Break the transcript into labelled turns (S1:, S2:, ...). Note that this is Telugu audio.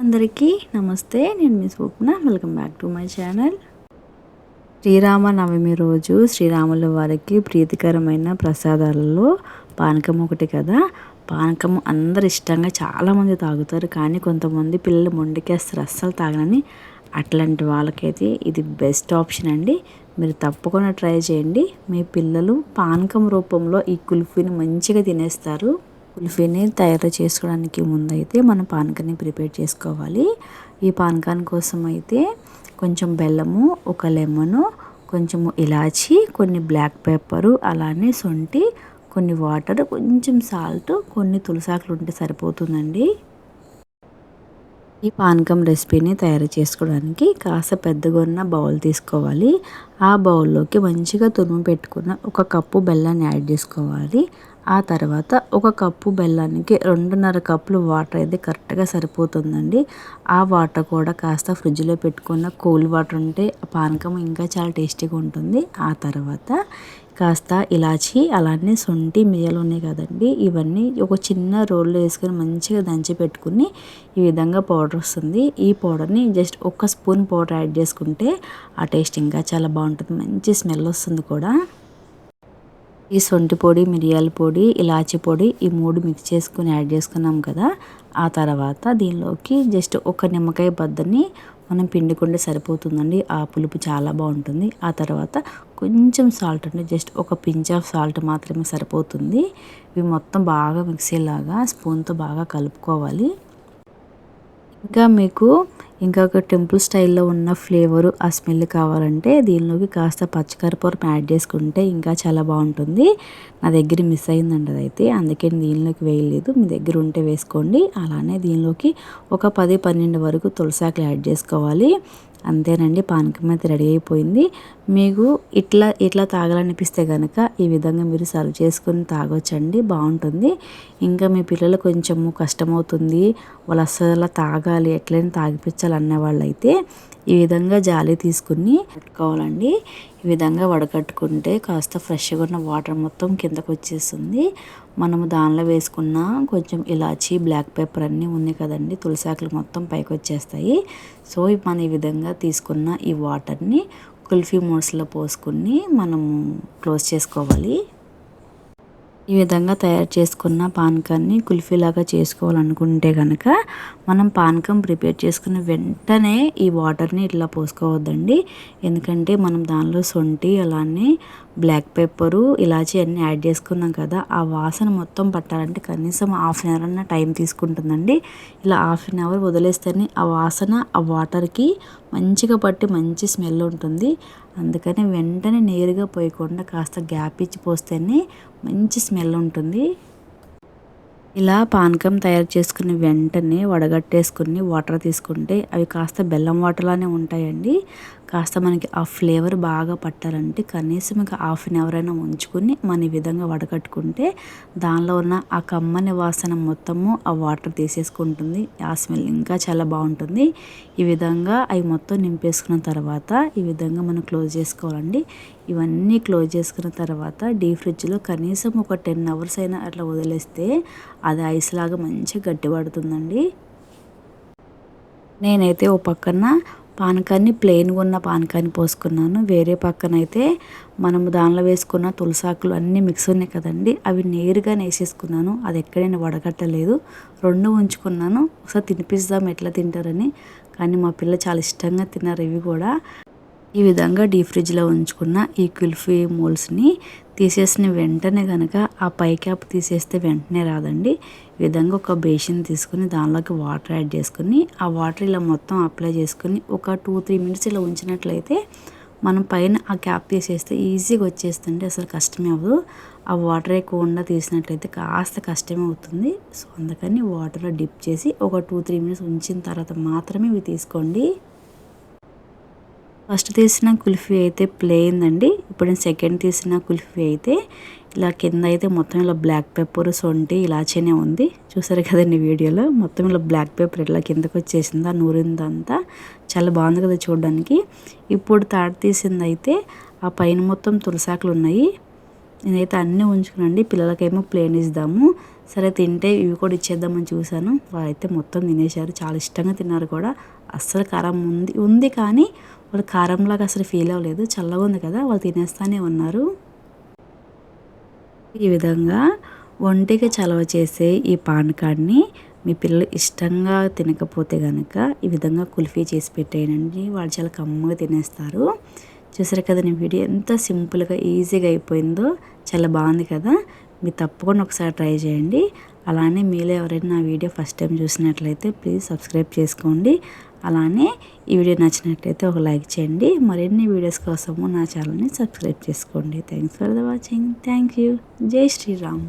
S1: అందరికీ నమస్తే నేను మీ Swapna. Welcome back to my channel Srirama Navami రోజు శ్రీరాముల వారికి ప్రీతికరమైన ప్రసాదాలలో పానకం ఒకటి కదా. పానకం అందరు ఇష్టంగా చాలామంది తాగుతారు కానీ కొంతమంది పిల్లలు మొండికేస్తారు అస్సలు తాగనని. అట్లాంటి వాళ్ళకైతే ఇది బెస్ట్ ఆప్షన్ అండి. మీరు తప్పకుండా ట్రై చేయండి. మీ పిల్లలు పానకం రూపంలో ఈ కుల్ఫీని మంచిగా తినేస్తారు. కుల్ఫీని తయారు చేసుకోవడానికి ముందైతే మనం పానకాన్ని ప్రిపేర్ చేసుకోవాలి. ఈ పానకాన్ని కోసం అయితే కొంచెం బెల్లము ఒక లెమను కొంచెము ఇలాచి కొన్ని బ్లాక్ పెప్పరు అలానే సొంటి కొన్ని వాటర్ కొంచెం సాల్ట్ కొన్ని తులసాకులు ఉంటే సరిపోతుందండి. ఈ పానకం రెసిపీని తయారు చేసుకోవడానికి కాస్త పెద్దగా ఉన్న బౌల్ తీసుకోవాలి. ఆ బౌల్లోకి మంచిగా తురుము పెట్టుకున్న ఒక కప్పు బెల్లాన్ని యాడ్ చేసుకోవాలి. ఆ తర్వాత ఒక కప్పు బెల్లానికి రెండున్నర కప్పులు వాటర్ అయితే కరెక్ట్గా సరిపోతుందండి. ఆ వాటర్ కూడా కాస్త ఫ్రిడ్జ్లో పెట్టుకున్న కూల్ వాటర్ ఉంటే పానకం ఇంకా చాలా టేస్టీగా ఉంటుంది. ఆ తర్వాత కాస్త ఇలాచి అలానే శొంఠి మిరియాలు ఉన్నాయి కదండి. ఇవన్నీ ఒక చిన్న రోల్లో వేసుకొని మంచిగా దంచి పెట్టుకుని ఈ విధంగా పౌడర్ వస్తుంది. ఈ పౌడర్ని జస్ట్ ఒక స్పూన్ పౌడర్ యాడ్ చేసుకుంటే ఆ టేస్ట్ ఇంకా చాలా బాగుంటుంది. మంచి స్మెల్ వస్తుంది కూడా. ఈ సొంటి పొడి మిరియాల పొడి ఇలాచి పొడి ఈ మూడు మిక్స్ చేసుకుని యాడ్ చేసుకున్నాం కదా. ఆ తర్వాత దీనిలోకి జస్ట్ ఒక నిమ్మకాయ బద్దని మనం పిండుకుంటే సరిపోతుందండి. ఆ పులుపు చాలా బాగుంటుంది. ఆ తర్వాత కొంచెం సాల్ట్ అంటే జస్ట్ ఒక పించ్ ఆఫ్ సాల్ట్ మాత్రమే సరిపోతుంది. ఇవి మొత్తం బాగా మిక్సీలాగా స్పూన్తో బాగా కలుపుకోవాలి. ఇంకా మీకు ఇంకా ఒక టెంపుల్ స్టైల్లో ఉన్న ఫ్లేవరు ఆ స్మెల్ కావాలంటే దీనిలోకి కాస్త పచ్చకరపూరం యాడ్ చేసుకుంటే ఇంకా చాలా బాగుంటుంది. నా దగ్గర మిస్ అయిందండి అదైతే. అందుకే దీనిలోకి వేయలేదు. మీ దగ్గర ఉంటే వేసుకోండి. అలానే దీనిలోకి ఒక పది పన్నెండు వరకు తులసాకులు యాడ్ చేసుకోవాలి. అంతేనండి పానకం అయితే రెడీ అయిపోయింది. మీకు ఇట్లా ఇట్లా తాగాలనిపిస్తే కనుక ఈ విధంగా మీరు సర్వ్ చేసుకుని తాగొచ్చండి బాగుంటుంది. ఇంకా మీ పిల్లలు కొంచెము కష్టమవుతుంది వాళ్ళు అసలు తాగాలి ఎట్లయినా తాగిపించాలి అన్న వాళ్ళైతే ఈ విధంగా జాలి తీసుకుని పెట్టుకోవాలండి. ఈ విధంగా వడకట్టుకుంటే కాస్త ఫ్రెష్గా ఉన్న వాటర్ మొత్తం కిందకు వచ్చేస్తుంది మనము దానిలో వేసుకున్న కొంచెం ఇలాచి బ్లాక్ పెప్పర్ అన్నీ ఉంది కదండి. తులసాకులు మొత్తం పైకి వచ్చేస్తాయి. సో మనం ఈ విధంగా తీసుకున్న ఈ వాటర్ని కుల్ఫీ మోడ్స్లో పోసుకుని మనము క్లోజ్ చేసుకోవాలి. ఈ విధంగా తయారు చేసుకున్న పానకాన్ని కుల్ఫీలాగా చేసుకోవాలనుకుంటే కనుక మనం పానకం ప్రిపేర్ చేసుకున్న వెంటనే ఈ వాటర్ని ఇట్లా పోసుకోవద్దండి. ఎందుకంటే మనం దానిలో సొంటి అలానే బ్లాక్ పెప్పరు ఇలాచి అన్నీ యాడ్ చేసుకున్నాం కదా ఆ వాసన మొత్తం పట్టాలంటే కనీసం హాఫ్ అన్ అవర్ అన్న టైం తీసుకుంటుందండి. ఇలా హాఫ్ అన్ అవర్ వదిలేస్తేనే ఆ వాసన ఆ వాటర్కి మంచిగా పట్టి మంచి స్మెల్ ఉంటుంది. అందుకని వెంటనే నేరుగా పోయకుండా కాస్త గ్యాప్ ఇచ్చి పోస్తేనే మంచి స్మెల్ ఉంటుంది. ఇలా పానకం తయారు చేసుకుని వెంటనే వడగట్టేసుకుని వాటర్ తీసుకుంటే అవి కాస్త బెల్లం వాటర్లానే ఉంటాయండి. కాస్త మనకి ఆ ఫ్లేవర్ బాగా పట్టాలంటే కనీసం ఇక హాఫ్ అన్ అవర్ అయినా ఉంచుకుని మన ఈ విధంగా వడకట్టుకుంటే దానిలో ఉన్న ఆ కమ్మని వాసన మొత్తము ఆ వాటర్ తీసేసుకుంటుంది. ఆ స్మెల్ ఇంకా చాలా బాగుంటుంది. ఈ విధంగా అవి మొత్తం నింపేసుకున్న తర్వాత ఈ విధంగా మనం క్లోజ్ చేసుకోవాలండి. ఇవన్నీ క్లోజ్ చేసుకున్న తర్వాత డీ ఫ్రిడ్జ్లో కనీసం ఒక టెన్ అవర్స్ అయినా అట్లా వదిలేస్తే అది ఐస్ లాగా మంచిగా గట్టిపడుతుందండి. నేనైతే ఓ పక్కన పానకాన్ని ప్లెయిన్గా ఉన్న పానకాన్ని పోసుకున్నాను. వేరే పక్కన అయితే మనము దానిలో వేసుకున్న తులసాకులు అన్నీ మిక్స్ ఉన్నాయి కదండి అవి నేరుగా వేసేసుకున్నాను. అది ఎక్కడైనా వడగట్టలేదు. రెండు ఉంచుకున్నాను. ఒకసారి తినిపిస్తాం ఎట్లా తింటారని. కానీ మా పిల్ల చాలా ఇష్టంగా తిన్నారు ఇవి కూడా. ఈ విధంగా డీప్ ఫ్రిడ్జ్లో ఉంచుకున్న ఈ కుల్ఫీ మోల్స్ని తీసేసిన వెంటనే కనుక ఆ పై క్యాప్ తీసేస్తే వెంటనే రాదండి. ఈ విధంగా ఒక బేసిన్ తీసుకుని దానిలోకి వాటర్ యాడ్ చేసుకుని ఆ వాటర్ ఇలా మొత్తం అప్లై చేసుకుని ఒక టూ త్రీ మినిట్స్ ఇలా ఉంచినట్లయితే మనం పైన ఆ క్యాప్ తీసేస్తే ఈజీగా వచ్చేస్తుంది అసలు కష్టమే అవ్వదు. ఆ వాటర్ ఎక్కువకుండా తీసినట్లయితే కాస్త కష్టమే అవుతుంది. సో అందుకని వాటర్లో డిప్ చేసి ఒక టూ త్రీ మినిట్స్ ఉంచిన తర్వాత మాత్రమే ఇవి తీసుకోండి. ఫస్ట్ తీసిన కుల్ఫీ అయితే ప్లేన్ అండి. ఇప్పుడు నేను సెకండ్ తీసిన కుల్ఫీ అయితే ఇలా కింద అయితే మొత్తం ఇలా బ్లాక్ పెప్పర్ సొంటి ఇలాచీనే ఉంది. చూసారు కదండి వీడియోలో? మొత్తం ఇలా బ్లాక్ పెప్పర్ ఇట్లా కిందకు వచ్చేసింది ఆ నూరిందంతా. చాలా బాగుంది కదా చూడడానికి. ఇప్పుడు తాడు తీసింది అయితే ఆ పైన మొత్తం తులసాకులు ఉన్నాయి. నేనైతే అన్నీ ఉంచుకునండి పిల్లలకేమో ప్లేన్ ఇద్దాము సరే తింటే ఇవి కూడా ఇచ్చేద్దామని చూశాను. వాళ్ళైతే మొత్తం తినేశారు. చాలా ఇష్టంగా తిన్నారు కూడా. అస్సలు కారం ఉంది ఉంది కానీ వాళ్ళు కారంలాగా అసలు ఫీల్ అవ్వలేదు. చల్లగా ఉంది కదా వాళ్ళు తినేస్తానే ఉన్నారు. ఈ విధంగా ఒంటికి చలవ చేసే ఈ పాన్ కార్డ్ని మీ పిల్లలు ఇష్టంగా తినకపోతే కనుక ఈ విధంగా కుల్ఫీ చేసి పెట్టేయండి. వాళ్ళు చాలా కమ్మగా తినేస్తారు. చూసారు కదా నీ వీడియో ఎంత సింపుల్గా ఈజీగా అయిపోయిందో. చాలా బాగుంది కదా. మీరు తప్పకుండా ఒకసారి ట్రై చేయండి. అలానే మీలో ఎవరైనా నా వీడియో ఫస్ట్ టైం చూసినట్లయితే ప్లీజ్ సబ్స్క్రైబ్ చేసుకోండి. అలానే ఈ వీడియో నచ్చినట్లయితే ఒక లైక్ చేయండి. మరిన్ని వీడియోస్ కోసము నా ఛానల్ని సబ్స్క్రైబ్ చేసుకోండి. Thanks for the watching thank you జై శ్రీరామ్.